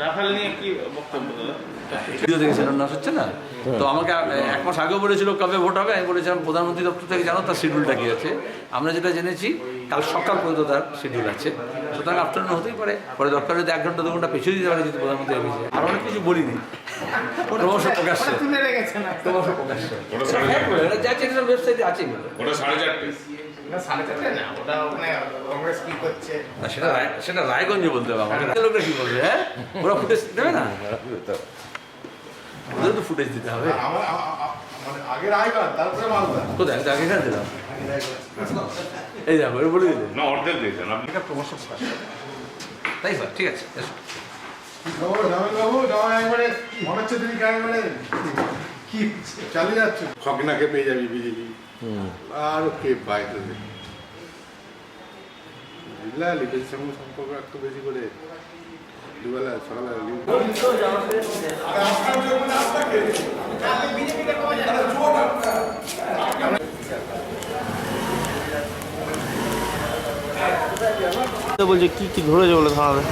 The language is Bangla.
সন্ধ্যা নিয়ে কি বক্তব্য ভিডিও দেখে শিলান্যাস হচ্ছে না? তো আমাকে এক মাস আগেও বলেছিল কবে ভোট হবে? আমি বলেছিলাম প্রধানমন্ত্রী দপ্তর থেকে জানো তার শিডিউলটা কি আছে? আমরা যেটা জেনেছি কাল সকাল পর্যন্ত তার শিডিউল আছে। সুতরাং আফটারনুন হতেই পারে। পরে দরকার যদি এক ঘণ্টা দু ঘণ্টা পিছিয়ে দিতে পারে যদি প্রধানমন্ত্রী আর অনেক কিছু বলিনি। ক্রমশ প্রকাশ্যে। ক্রমশ প্রকাশ্যে। ওয়েবসাইটে আছে ওটা সাড়ে চারটে। না সাড়ে চারটে না ওটা ওখানে কংগ্রেস কি করছে? না সেটা সেটা রায়গঞ্জে বলতে হবে আমাকে। লোকরা কি বলবে হ্যাঁ? ওরা ফুটেজ দেবে না ওদের তো ফুটেজ দিতে হবে মানে কোথায় আমি তো আগে এখানে দিলাম এই দেখো বলে দিলে না অর্ধেক দিয়েছেন আপনি তাই স্যার ঠিক আছে এসো। মনে খগনাকে পেয়ে যাবি বিজেপি আর কে পায় তোদের বুঝলা সঙ্গে সম্পর্ক একটু বেশি করে দুবেলা সকালে বলছে কি কি ধরেছে বলে থানাতে?